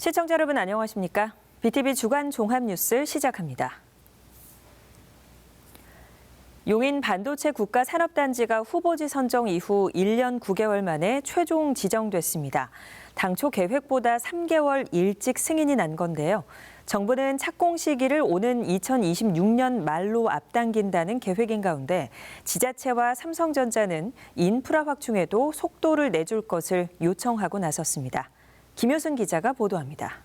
시청자 여러분 안녕하십니까? BTV 주간 종합 뉴스 시작합니다. 용인 반도체 국가 산업단지가 후보지 선정 이후 1년 9개월 만에 최종 지정됐습니다. 당초 계획보다 3개월 일찍 승인이 난 건데요. 정부는 착공 시기를 오는 2026년 말로 앞당긴다는 계획인 가운데 지자체와 삼성전자는 인프라 확충에도 속도를 내줄 것을 요청하고 나섰습니다. 김효승 기자가 보도합니다.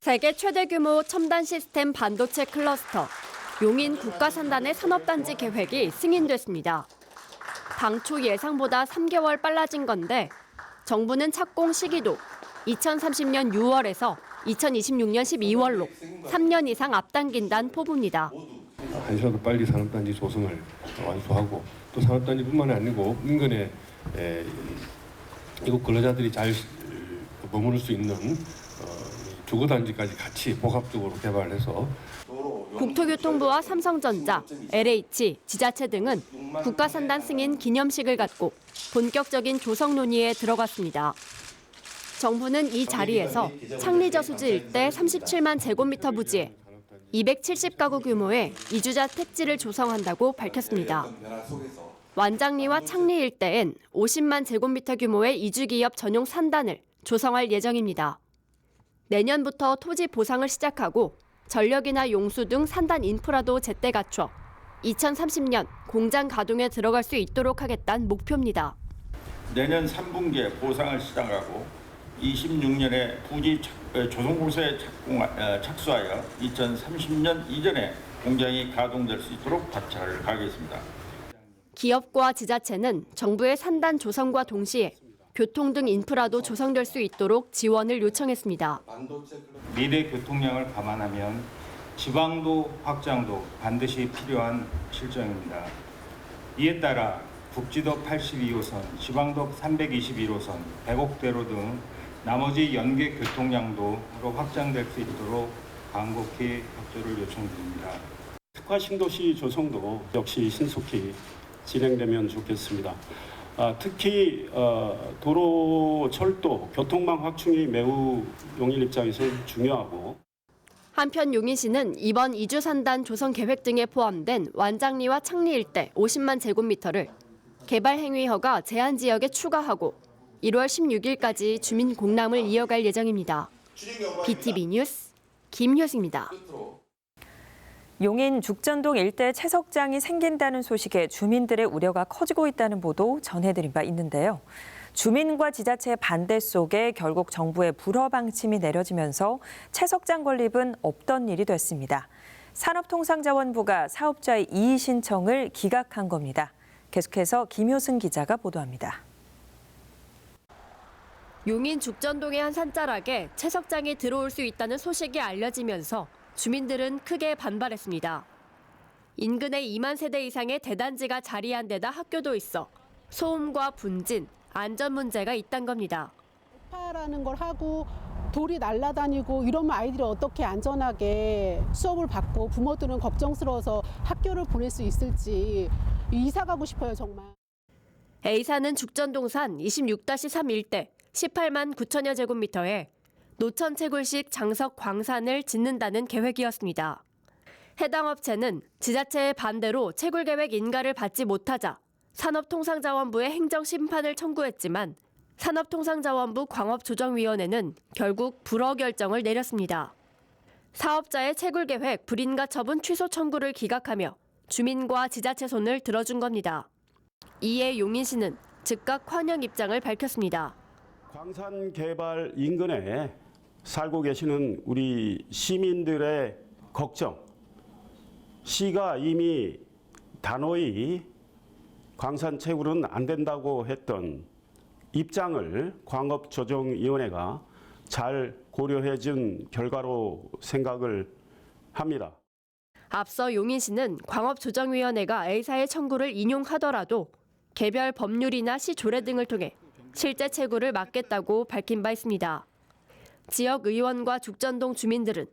세계 최대 규모 첨단 시스템 반도체 클러스터 용인 국가산단의 산업단지 계획이 승인됐습니다. 당초 예상보다 3개월 빨라진 건데 정부는 착공 시기도 2030년 6월에서 2026년 12월로 3년 이상 앞당긴다는 포부입니다. 한시라도 빨리 산업단지 조성을 완수하고 또 산업단지뿐만 아니고 인근에 에, 이곳 근로자들이 잘 머무를 수 있는 어, 주거 단지까지 같이 복합적으로 개발해서 국토교통부와 삼성전자, LH, 지자체 등은 국가산단 승인 기념식을 갖고 본격적인 조성 논의에 들어갔습니다. 정부는 이 자리에서 창리저 수지 일대 37만 제곱미터 부지에 270가구 규모의 이주자 택지를 조성한다고 밝혔습니다. 완장리와 창리 일대엔 50만 제곱미터 규모의 이주기업 전용 산단을 조성할 예정입니다. 내년부터 토지 보상을 시작하고 전력이나 용수 등 산단 인프라도 제때 갖춰 2030년 공장 가동에 들어갈 수 있도록 하겠다는 목표입니다. 내년 3분기에 보상을 시작하고 26년에 부지 조성공사에 착수하여 2030년 이전에 공장이 가동될 수 있도록 박차를 가하겠습니다. 기업과 지자체는 정부의 산단 조성과 동시에 교통 등 인프라도 조성될 수 있도록 지원을 요청했습니다. 미래 교통량을 감안하면 지방도 확장도 반드시 필요한 실정입니다. 이에 따라 북지도 82호선, 지방도 321호선, 백옥대로 등 나머지 연계 교통량도로 확장될 수 있도록 간곡히 협조를 요청드립니다. 특화 신도시 조성도 역시 신속히 진행되면 좋겠습니다. 아, 특히 어, 도로, 철도, 교통망 확충이 매우 용인 입장에서 중요하고 한편 용인시는 이번 이주 산단 조성 계획 등에 포함된 완장리와 창리 일대 50만 제곱미터를 개발 행위 허가 제한 지역에 추가하고 1월 16일까지 주민 공람을 이어갈 예정입니다. BTV 뉴스 김효승입니다. 용인 죽전동 일대 채석장이 생긴다는 소식에 주민들의 우려가 커지고 있다는 보도 전해드린 바 있는데요. 주민과 지자체의 반대 속에 결국 정부의 불허 방침이 내려지면서 채석장 건립은 없던 일이 됐습니다. 산업통상자원부가 사업자의 이의 신청을 기각한 겁니다. 계속해서 김효승 기자가 보도합니다. 용인 죽전동의 한 산자락에 채석장이 들어올 수 있다는 소식이 알려지면서 주민들은 크게 반발했습니다. 인근에 2만 세대 이상의 대단지가 자리한 데다 학교도 있어 소음과 분진, 안전 문제가 있단 겁니다. 파라는 걸 하고 돌이 날아다니고 이러면 아이들이 어떻게 안전하게 수업을 받고 부모들은 걱정스러워서 학교를 보낼 수 있을지 이사 가고 싶어요 정말. A사는 죽전동산 26-3 일대 18만 9천여 제곱미터에 노천 채굴식 장석 광산을 짓는다는 계획이었습니다. 해당 업체는 지자체의 반대로 채굴 계획 인가를 받지 못하자 산업통상자원부에 행정 심판을 청구했지만 산업통상자원부 광업조정위원회는 결국 불허 결정을 내렸습니다. 사업자의 채굴 계획 불인가 처분 취소 청구를 기각하며 주민과 지자체 손을 들어준 겁니다. 이에 용인시는 즉각 환영 입장을 밝혔습니다. 광산 개발 인근에 살고 계시는 우리 시민들의 걱정, 시가 이미 단호히 광산 채굴은 안 된다고 했던 입장을 광업조정위원회가 잘 고려해 준 결과로 생각을 합니다. 앞서 용인시는 광업조정위원회가 A사의 청구를 인용하더라도 개별 법률이나 시 조례 등을 통해 실제 채굴을 막겠다고 밝힌 바 있습니다. 지역 의원과 죽전동 주민들은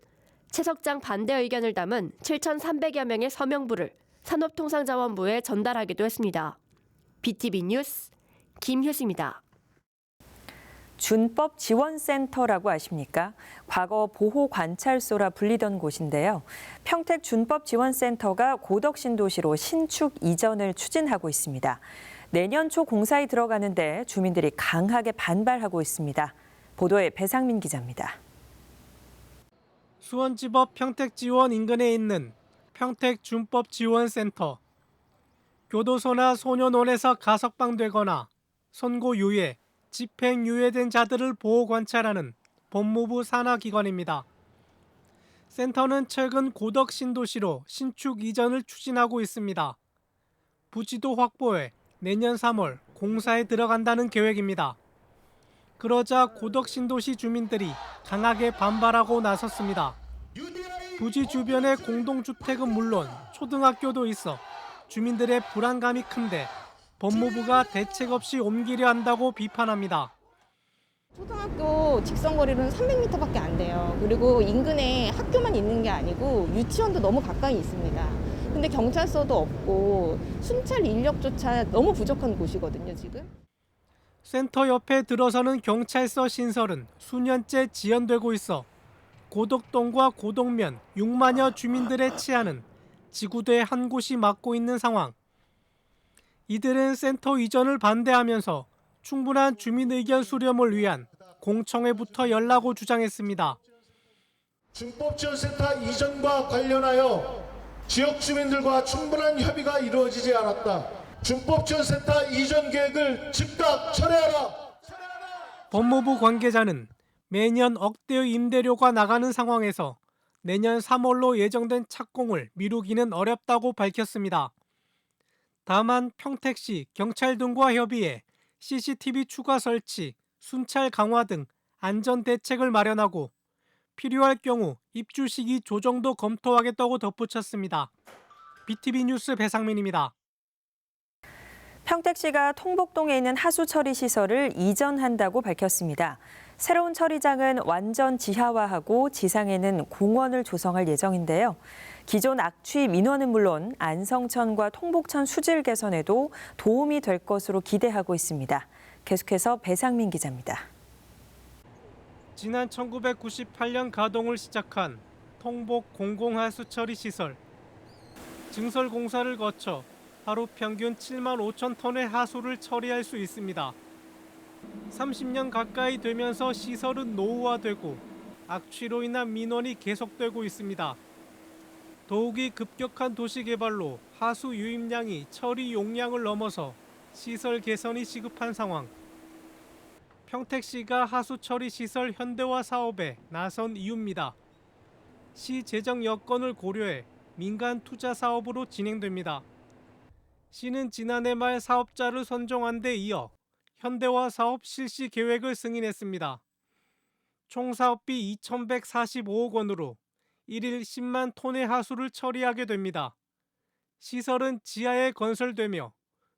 채석장 반대 의견을 담은 7,300여 명의 서명부를 산업통상자원부에 전달하기도 했습니다. BTV 뉴스 김효수입니다. 준법 지원센터라고 아십니까? 과거 보호 관찰소라 불리던 곳인데요. 평택 준법 지원센터가 고덕 신도시로 신축 이전을 추진하고 있습니다. 내년 초 공사에 들어가는데 주민들이 강하게 반발하고 있습니다. 보도에 배상민 기자입니다. 수원지법 평택지원 인근에 있는 평택준법지원센터. 교도소나 소년원에서 가석방되거나 선고유예, 집행유예된 자들을 보호 관찰하는 법무부 산하기관입니다. 센터는 최근 고덕 신도시로 신축 이전을 추진하고 있습니다. 부지도 확보해 내년 3월 공사에 들어간다는 계획입니다. 그러자 고덕 신도시 주민들이 강하게 반발하고 나섰습니다. 부지 주변에 공동주택은 물론 초등학교도 있어 주민들의 불안감이 큰데 법무부가 대책 없이 옮기려 한다고 비판합니다. 초등학교 직선거리로는 300m밖에 안 돼요. 그리고 인근에 학교만 있는 게 아니고 유치원도 너무 가까이 있습니다. 근데 경찰서도 없고 순찰 인력조차 너무 부족한 곳이거든요, 지금. 센터 옆에 들어서는 경찰서 신설은 수년째 지연되고 있어 고덕동과 고덕면 6만여 주민들의 치안은 지구대 한 곳이 맡고 있는 상황. 이들은 센터 이전을 반대하면서 충분한 주민 의견 수렴을 위한 공청회부터 열라고 주장했습니다. 준법지원센터 이전과 관련하여 지역 주민들과 충분한 협의가 이루어지지 않았다. 준법지원센터 이전 계획을 즉각 철회하라. 법무부 관계자는 매년 억대의 임대료가 나가는 상황에서 내년 3월로 예정된 착공을 미루기는 어렵다고 밝혔습니다. 다만 평택시 경찰 등과 협의해 CCTV 추가 설치, 순찰 강화 등 안전 대책을 마련하고 필요할 경우 입주 시기 조정도 검토하겠다고 덧붙였습니다. BTV 뉴스 배상민입니다. 평택시가 통복동에 있는 하수 처리 시설을 이전한다고 밝혔습니다. 새로운 처리장은 완전 지하화하고 지상에는 공원을 조성할 예정인데요. 기존 악취 민원은 물론 안성천과 통복천 수질 개선에도 도움이 될 것으로 기대하고 있습니다. 계속해서 배상민 기자입니다. 지난 1998년 가동을 시작한 통복 공공하수 처리 시설. 증설 공사를 거쳐 하루 평균 7만 5천 톤의 하수를 처리할 수 있습니다. 30년 가까이 되면서 시설은 노후화되고 악취로 인한 민원이 계속되고 있습니다. 더욱이 급격한 도시 개발로 하수 유입량이 처리 용량을 넘어서 시설 개선이 시급한 상황. 평택시가 하수 처리 시설 현대화 사업에 나선 이유입니다. 시 재정 여건을 고려해 민간 투자 사업으로 진행됩니다. 시는 지난해 말 사업자를 선정한 데 이어 현대화 사업 실시 계획을 승인했습니다. 총 사업비 2,145억 원으로 1일 10만 톤의 하수를 처리하게 됩니다. 시설은 지하에 건설되며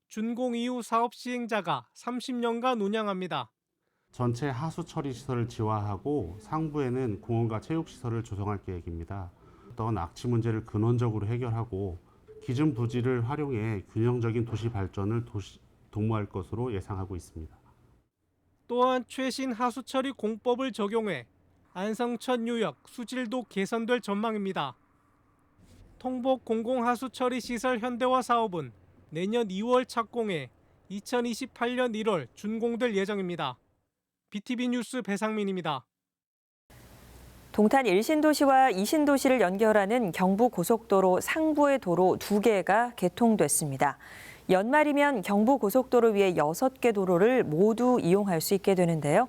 준공 이후 사업 시행자가 30년간 운영합니다. 전체 하수 처리 시설을 지화하고 상부에는 공원과 체육 시설을 조성할 계획입니다. 어떤 악취 문제를 근원적으로 해결하고 기존 부지를 활용해 균형적인 도시 발전을 도시, 도모할 것으로 예상하고 있습니다. 또한 최신 하수 처리 공법을 적용해 안성천 유역 수질도 개선될 전망입니다. 통복 공공하수 처리 시설 현대화 사업은 내년 2월 착공해 2028년 1월 준공될 예정입니다. BTV 뉴스 배상민입니다. 동탄 1신도시와 2신도시를 연결하는 경부고속도로 상부의 도로 두개가 개통됐습니다. 연말이면 경부고속도로 위에 6개 도로를 모두 이용할 수 있게 되는데요.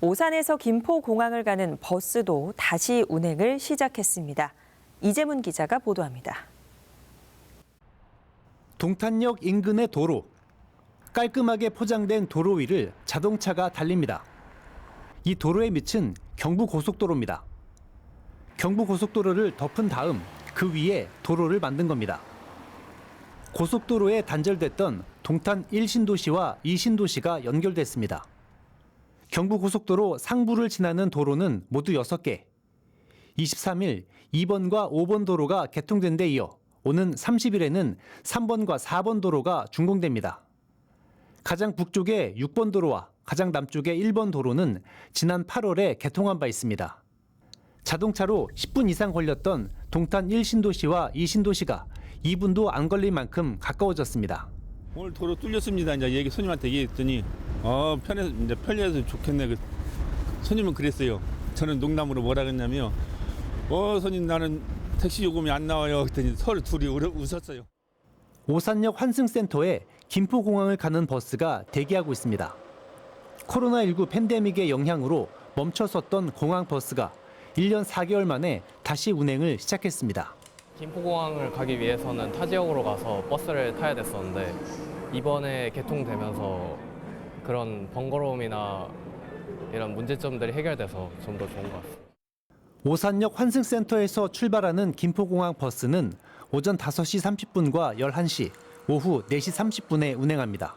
오산에서 김포공항을 가는 버스도 다시 운행을 시작했습니다. 이재문 기자가 보도합니다. 동탄역 인근의 도로. 깔끔하게 포장된 도로 위를 자동차가 달립니다. 이 도로의 밑은 경부고속도로입니다. 경부고속도로를 덮은 다음 그 위에 도로를 만든 겁니다. 고속도로에 단절됐던 동탄 1신도시와 2신도시가 연결됐습니다. 경부고속도로 상부를 지나는 도로는 모두 6개. 23일 2번과 5번 도로가 개통된 데 이어 오는 30일에는 3번과 4번 도로가 준공됩니다. 가장 북쪽의 6번 도로와 가장 남쪽의 1번 도로는 지난 8월에 개통한 바 있습니다. 자동차로 10분 이상 걸렸던 동탄 1신도시와 2신도시가 2분도 안 걸릴 만큼 가까워졌습니다. 오늘 도로 뚫렸습니다. 이제 얘기 손님한테 얘기했더니 어 편해 이제 편리해서 좋겠네. 그 손님은 그랬어요. 저는 농담으로 뭐라 그랬냐면 어 손님 나는 택시 요금이 안 나와요. 그랬더니 서로 둘이 웃었어요. 오산역 환승센터에 김포공항을 가는 버스가 대기하고 있습니다. 코로나19 팬데믹의 영향으로 멈춰섰던 공항 버스가 1년 4개월 만에 다시 운행을 시작했습니다. 김포공항을 가기 위해서는 타 지역으로 가서 버스를 타야 됐었는데 이번에 개통되면서 그런 번거로움이나 이런 문제점들이 해결돼서 좀 더 좋은 것 같습니다. 오산역 환승센터에서 출발하는 김포공항 버스는 오전 5시 30분과 11시, 오후 4시 30분에 운행합니다.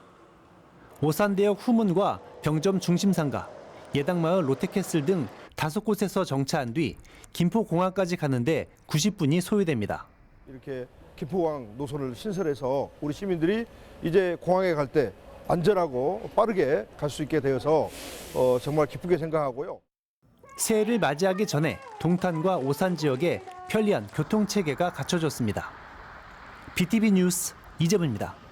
오산대역 후문과 병점 중심상가, 예당마을 롯데캐슬 등 다섯 곳에서 정차한 뒤 김포공항까지 가는데 90분이 소요됩니다. 이렇게 김포공항 노선을 신설해서 우리 시민들이 이제 공항에 갈 때 안전하고 빠르게 갈 수 있게 되어서 어, 정말 기쁘게 생각하고요. 새해를 맞이하기 전에 동탄과 오산 지역에 편리한 교통 체계가 갖춰졌습니다. BTV 뉴스 이재분입니다.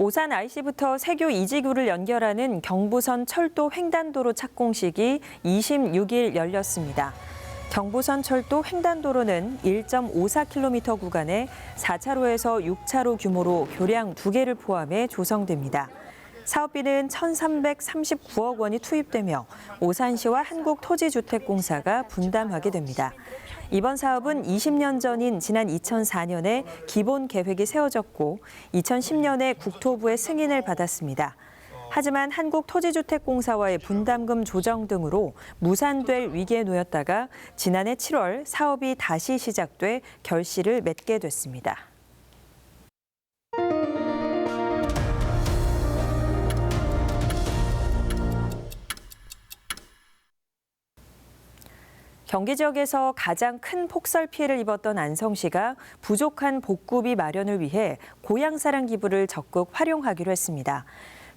오산 IC부터 세교 이지구를 연결하는 경부선 철도 횡단도로 착공식이 26일 열렸습니다. 경부선 철도 횡단도로는 1.54km 구간에 4차로에서 6차로 규모로 교량 2개를 포함해 조성됩니다. 사업비는 1,339억 원이 투입되며 오산시와 한국토지주택공사가 분담하게 됩니다. 이번 사업은 20년 전인 지난 2004년에 기본 계획이 세워졌고 2010년에 국토부의 승인을 받았습니다. 하지만 한국토지주택공사와의 분담금 조정 등으로 무산될 위기에 놓였다가 지난해 7월 사업이 다시 시작돼 결실을 맺게 됐습니다. 경기 지역에서 가장 큰 폭설 피해를 입었던 안성시가 부족한 복구비 마련을 위해 고향사랑 기부를 적극 활용하기로 했습니다.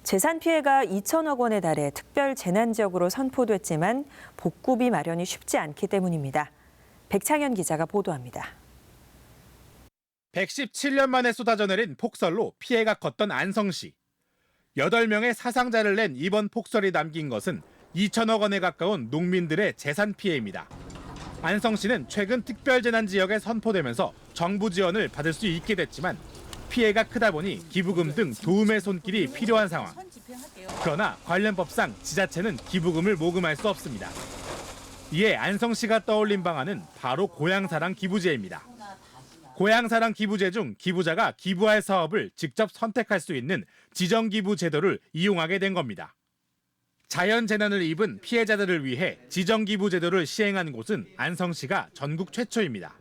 재산 피해가 2천억 원에 달해 특별 재난 지역으로 선포됐지만 복구비 마련이 쉽지 않기 때문입니다. 백창현 기자가 보도합니다. 117년 만에 쏟아져 내린 폭설로 피해가 컸던 안성시. 8명의 사상자를 낸 이번 폭설이 남긴 것은 2천억 원에 가까운 농민들의 재산 피해입니다. 안성시는 최근 특별재난 지역에 선포되면서 정부 지원을 받을 수 있게 됐지만 피해가 크다 보니 기부금 등 도움의 손길이 필요한 상황. 그러나 관련 법상 지자체는 기부금을 모금할 수 없습니다. 이에 안성시가 떠올린 방안은 바로 고향사랑 기부제입니다. 고향사랑 기부제 중 기부자가 기부할 사업을 직접 선택할 수 있는 지정기부 제도를 이용하게 된 겁니다. 자연 재난을 입은 피해자들을 위해 지정 기부 제도를 시행한 곳은 안성시가 전국 최초입니다.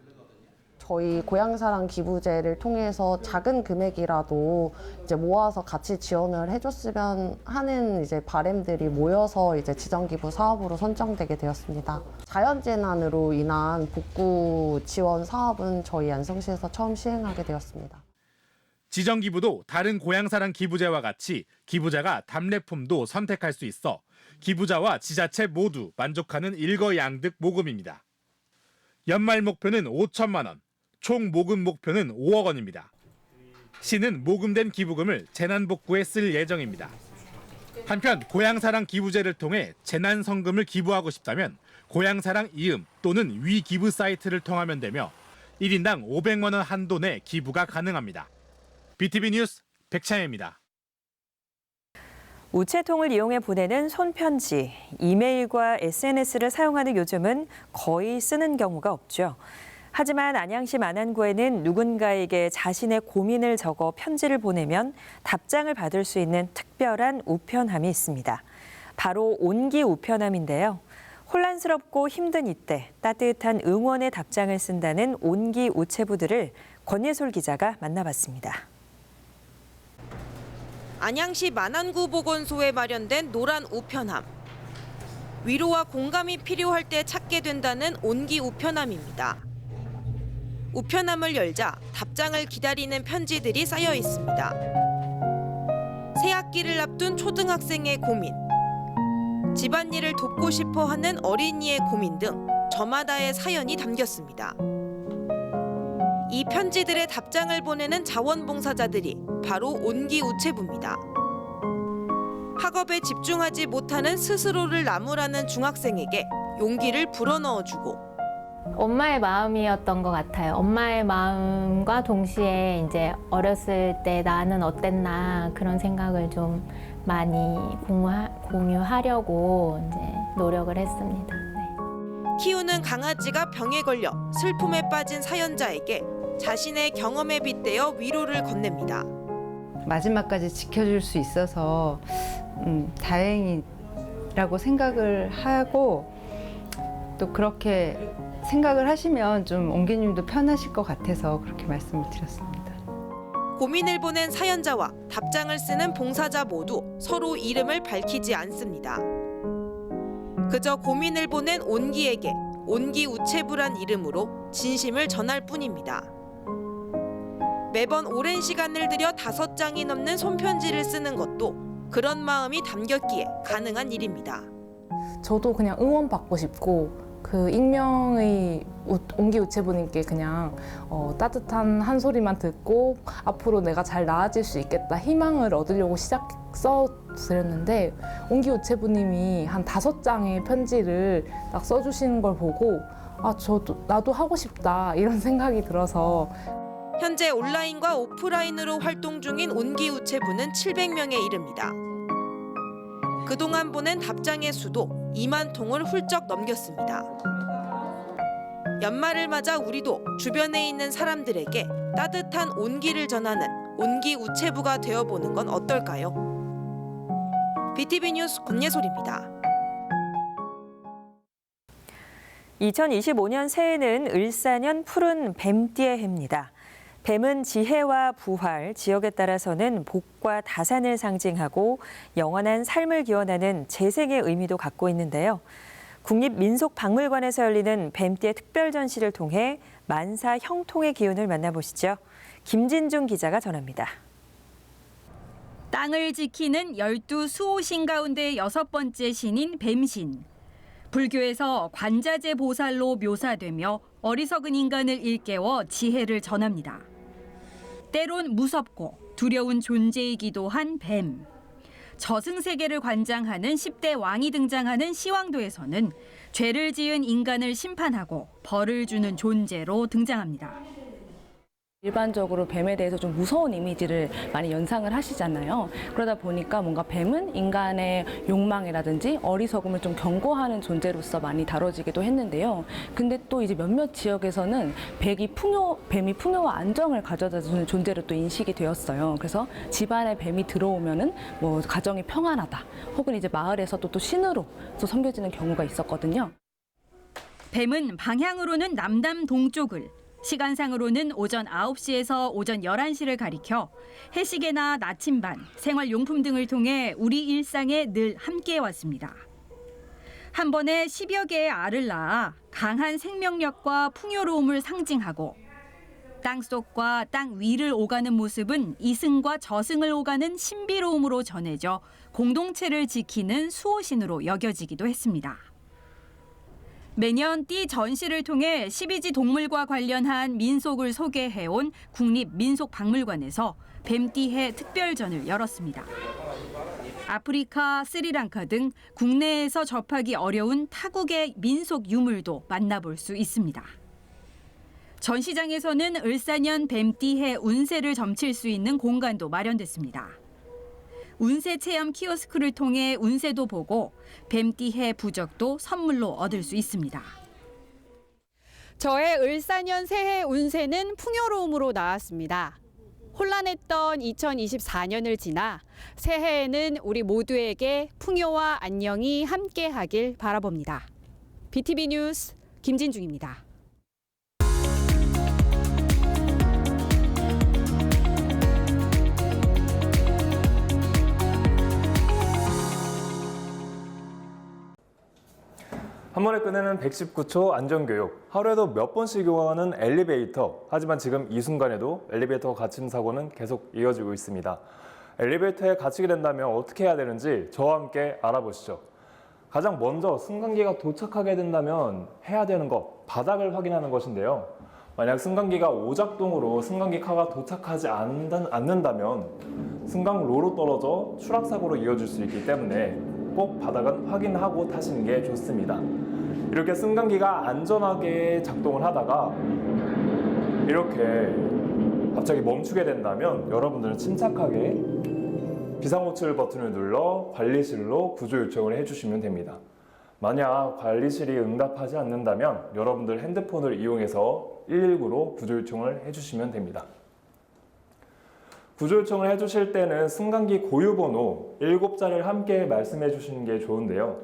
저희 고향사랑 기부제를 통해서 작은 금액이라도 이제 모아서 같이 지원을 해줬으면 하는 이제 바램들이 모여서 이제 지정 기부 사업으로 선정되게 되었습니다. 자연재난으로 인한 복구 지원 사업은 저희 안성시에서 처음 시행하게 되었습니다. 지정 기부도 다른 고향 사랑 기부제와 같이 기부자가 답례품도 선택할 수 있어 기부자와 지자체 모두 만족하는 일거양득 모금입니다. 연말 목표는 5천만 원, 총 모금 목표는 5억 원입니다. 시는 모금된 기부금을 재난 복구에 쓸 예정입니다. 한편 고향사랑 기부제를 통해 재난 성금을 기부하고 싶다면 고향사랑 이음 또는 위 기부 사이트를 통하면 되며 1인당 500만 원 한도 내 기부가 가능합니다. BTV 뉴스 백창혜입니다. 우체통을 이용해 보내는 손편지, 이메일과 SNS를 사용하는 요즘은 거의 쓰는 경우가 없죠. 하지만 안양시 만안구에는 누군가에게 자신의 고민을 적어 편지를 보내면 답장을 받을 수 있는 특별한 우편함이 있습니다. 바로 온기 우편함인데요. 혼란스럽고 힘든 이때 따뜻한 응원의 답장을 쓴다는 온기 우체부들을 권예솔 기자가 만나봤습니다. 안양시 만안구 보건소에 마련된 노란 우편함. 위로와 공감이 필요할 때 찾게 된다는 온기 우편함입니다. 우편함을 열자 답장을 기다리는 편지들이 쌓여 있습니다. 새 학기 2학기를 앞둔 초등학생의 고민, 집안일을 돕고 싶어 하는 어린이의 고민 등 저마다의 사연이 담겼습니다. 이 편지들의 답장을 보내는 자원봉사자들이 바로 온기우체부입니다. 학업에 집중하지 못하는 스스로를 나무라는 중학생에게 용기를 불어넣어주고 엄마의 마음이었던 것 같아요. 엄마의 마음과 동시에 이제 어렸을 때 나는 어땠나 그런 생각을 좀 많이 공유하, 공유하려고 이제 노력을 했습니다. 키우는 강아지가 병에 걸려 슬픔에 빠진 사연자에게 자신의 경험에 빗대어 위로를 건넵니다. 마지막까지 지켜줄 수 있어서 음, 다행이라고 생각을 하고 또 그렇게 생각을 하시면 좀 옹기님도 편하실 것 같아서 그렇게 말씀을 드렸습니다. 고민을 보낸 사연자와 답장을 쓰는 봉사자 모두 서로 이름을 밝히지 않습니다. 그저 고민을 보낸 온기에게 온기 우체부란 이름으로 진심을 전할 뿐입니다. 매번 오랜 시간을 들여 다섯 장이 넘는 손편지를 쓰는 것도 그런 마음이 담겼기에 가능한 일입니다. 저도 그냥 응원받고 싶고 그 익명의 우- 옹기 우체부님께 그냥 어, 따뜻한 한 소리만 듣고 앞으로 내가 잘 나아질 수 있겠다 희망을 얻으려고 시작 써드렸는데 옹기 우체부님이 한 다섯 장의 편지를 딱 써주시는 걸 보고 아 저도 나도 하고 싶다 이런 생각이 들어서 현재 온라인과 오프라인으로 활동 중인 온기 우체부는 700명에 이릅니다. 그동안 보낸 답장의 수도 2만 통을 훌쩍 넘겼습니다. 연말을 맞아 우리도 주변에 있는 사람들에게 따뜻한 온기를 전하는 온기 우체부가 되어보는 건 어떨까요? BTV 뉴스 권예솔입니다. 2025년 새해는 을사년 푸른 뱀띠의 해입니다. 뱀은 지혜와 부활, 지역에 따라서는 복과 다산을 상징하고 영원한 삶을 기원하는 재생의 의미도 갖고 있는데요. 국립민속박물관에서 열리는 뱀띠의 특별 전시를 통해 만사 형통의 기운을 만나보시죠. 김진중 기자가 전합니다. 땅을 지키는 열두 수호신 가운데 여섯 번째 신인 뱀신. 불교에서 관자재 보살로 묘사되며 어리석은 인간을 일깨워 지혜를 전합니다. 때론 무섭고 두려운 존재이기도 한 뱀. 저승 세계를 관장하는 10대 왕이 등장하는 시황도에서는 죄를 지은 인간을 심판하고 벌을 주는 존재로 등장합니다. 일반적으로 뱀에 대해서 좀 무서운 이미지를 많이 연상을 하시잖아요. 그러다 보니까 뭔가 뱀은 인간의 욕망이라든지 어리석음을 좀 경고하는 존재로서 많이 다뤄지기도 했는데요. 근데 또 이제 몇몇 지역에서는 뱀이 풍요, 뱀이 풍요와 안정을 가져다 주는 존재로 또 인식이 되었어요. 그래서 집안에 뱀이 들어오면은 뭐 가정이 평안하다. 혹은 이제 마을에서도 또 신으로 또 섬겨지는 경우가 있었거든요. 뱀은 방향으로는 남남 동쪽을, 시간상으로는 오전 9시에서 오전 11시를 가리켜 해시계나 나침반, 생활용품 등을 통해 우리 일상에 늘 함께해 왔습니다. 한 번에 10여 개의 알을 낳아 강한 생명력과 풍요로움을 상징하고 땅속과 땅 위를 오가는 모습은 이승과 저승을 오가는 신비로움으로 전해져 공동체를 지키는 수호신으로 여겨지기도 했습니다. 매년 띠 전시를 통해 12지 동물과 관련한 민속을 소개해온 국립민속박물관에서 뱀띠해 특별전을 열었습니다. 아프리카, 스리랑카 등 국내에서 접하기 어려운 타국의 민속 유물도 만나볼 수 있습니다. 전시장에서는 을사년 뱀띠해 운세를 점칠 수 있는 공간도 마련됐습니다. 운세 체험 키오스크를 통해 운세도 보고 뱀띠해 부적도 선물로 얻을 수 있습니다. 저의 을사년 새해 운세는 풍요로움으로 나왔습니다. 혼란했던 2024년을 지나 새해에는 우리 모두에게 풍요와 안녕이 함께하길 바라봅니다. BTV 뉴스 김진중입니다. 한 번에 끝내는 119초 안전교육. 하루에도 몇 번씩 이용하는 엘리베이터. 하지만 지금 이 순간에도 엘리베이터 갇힘 사고는 계속 이어지고 있습니다. 엘리베이터에 갇히게 된다면 어떻게 해야 되는지 저와 함께 알아보시죠. 가장 먼저 승강기가 도착하게 된다면 해야 되는 것, 바닥을 확인하는 것인데요. 만약 승강기가 오작동으로 승강기 카가 도착하지 않는- 않는다면 승강로로 떨어져 추락사고로 이어질 수 있기 때문에 꼭 바닥은 확인하고 타시는 게 좋습니다. 이렇게 승강기가 안전하게 작동을 하다가 이렇게 갑자기 멈추게 된다면 여러분들은 침착하게 비상호출 버튼을 눌러 관리실로 구조 요청을 해주시면 됩니다. 만약 관리실이 응답하지 않는다면 여러분들 핸드폰을 이용해서 119로 구조 요청을 해주시면 됩니다. 구조 요청을 해주실 때는 승강기 고유 번호 7자리를 함께 말씀해 주시는 게 좋은데요.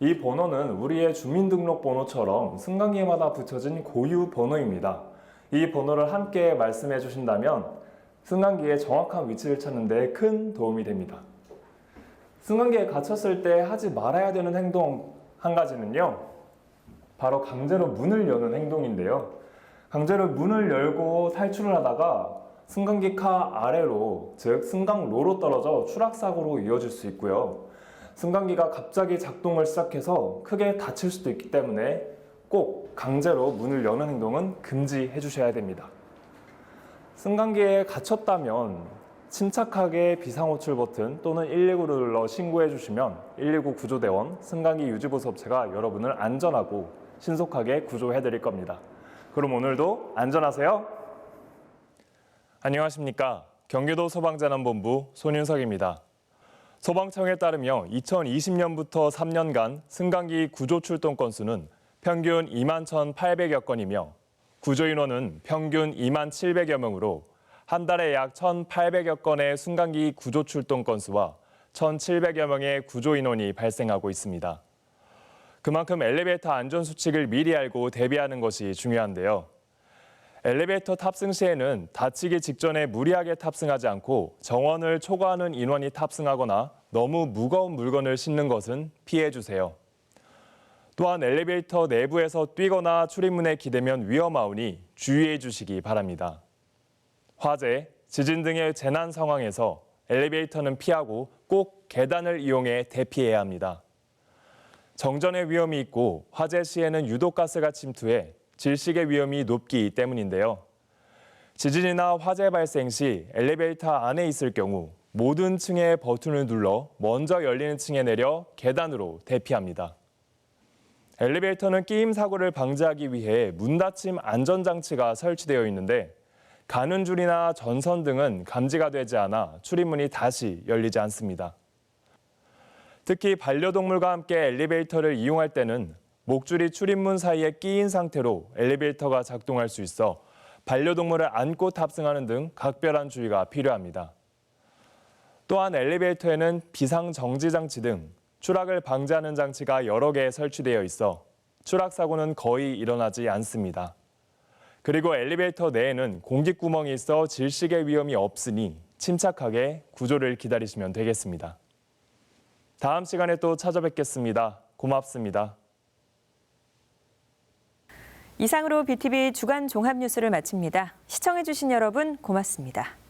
이 번호는 우리의 주민등록번호처럼 승강기마다 붙여진 고유 번호입니다. 이 번호를 함께 말씀해 주신다면 승강기의 정확한 위치를 찾는 데 큰 도움이 됩니다. 승강기에 갇혔을 때 하지 말아야 되는 행동 한 가지는요. 바로 강제로 문을 여는 행동인데요. 강제로 문을 열고 탈출을 하다가 승강기 카 아래로, 즉 승강로로 떨어져 추락사고로 이어질 수 있고요. 승강기가 갑자기 작동을 시작해서 크게 다칠 수도 있기 때문에 꼭 강제로 문을 여는 행동은 금지해 주셔야 됩니다. 승강기에 갇혔다면 침착하게 비상호출 버튼 또는 119를 눌러 신고해 주시면 119 구조대원 승강기 유지보수업체가 여러분을 안전하고 신속하게 구조해 드릴 겁니다. 그럼 오늘도 안전하세요. 안녕하십니까. 경기도 소방재난본부 손윤석입니다. 소방청에 따르며 2020년부터 3년간 승강기 구조 출동 건수는 평균 2만 1,800여 건이며 구조 인원은 평균 2만 700여 명으로 한 달에 약 1,800여 건의 승강기 구조 출동 건수와 1,700여 명의 구조 인원이 발생하고 있습니다. 그만큼 엘리베이터 안전 수칙을 미리 알고 대비하는 것이 중요한데요. 엘리베이터 탑승 시에는 다치기 직전에 무리하게 탑승하지 않고 정원을 초과하는 인원이 탑승하거나 너무 무거운 물건을 싣는 것은 피해 주세요. 또한 엘리베이터 내부에서 뛰거나 출입문에 기대면 위험하오니 주의해 주시기 바랍니다. 화재, 지진 등의 재난 상황에서 엘리베이터는 피하고 꼭 계단을 이용해 대피해야 합니다. 정전의 위험이 있고 화재 시에는 유독가스가 침투해 질식의 위험이 높기 때문인데요. 지진이나 화재 발생 시 엘리베이터 안에 있을 경우 모든 층의 버튼을 눌러 먼저 열리는 층에 내려 계단으로 대피합니다. 엘리베이터는 끼임 사고를 방지하기 위해 문 닫힘 안전장치가 설치되어 있는데 가는 줄이나 전선 등은 감지가 되지 않아 출입문이 다시 열리지 않습니다. 특히 반려동물과 함께 엘리베이터를 이용할 때는 목줄이 출입문 사이에 끼인 상태로 엘리베이터가 작동할 수 있어 반려동물을 안고 탑승하는 등 각별한 주의가 필요합니다. 또한 엘리베이터에는 비상 정지 장치 등 추락을 방지하는 장치가 여러 개 설치되어 있어 추락 사고는 거의 일어나지 않습니다. 그리고 엘리베이터 내에는 공기 구멍이 있어 질식의 위험이 없으니 침착하게 구조를 기다리시면 되겠습니다. 다음 시간에 또 찾아뵙겠습니다. 고맙습니다. 이상으로 BTV 주간 종합 뉴스를 마칩니다. 시청해주신 여러분 고맙습니다.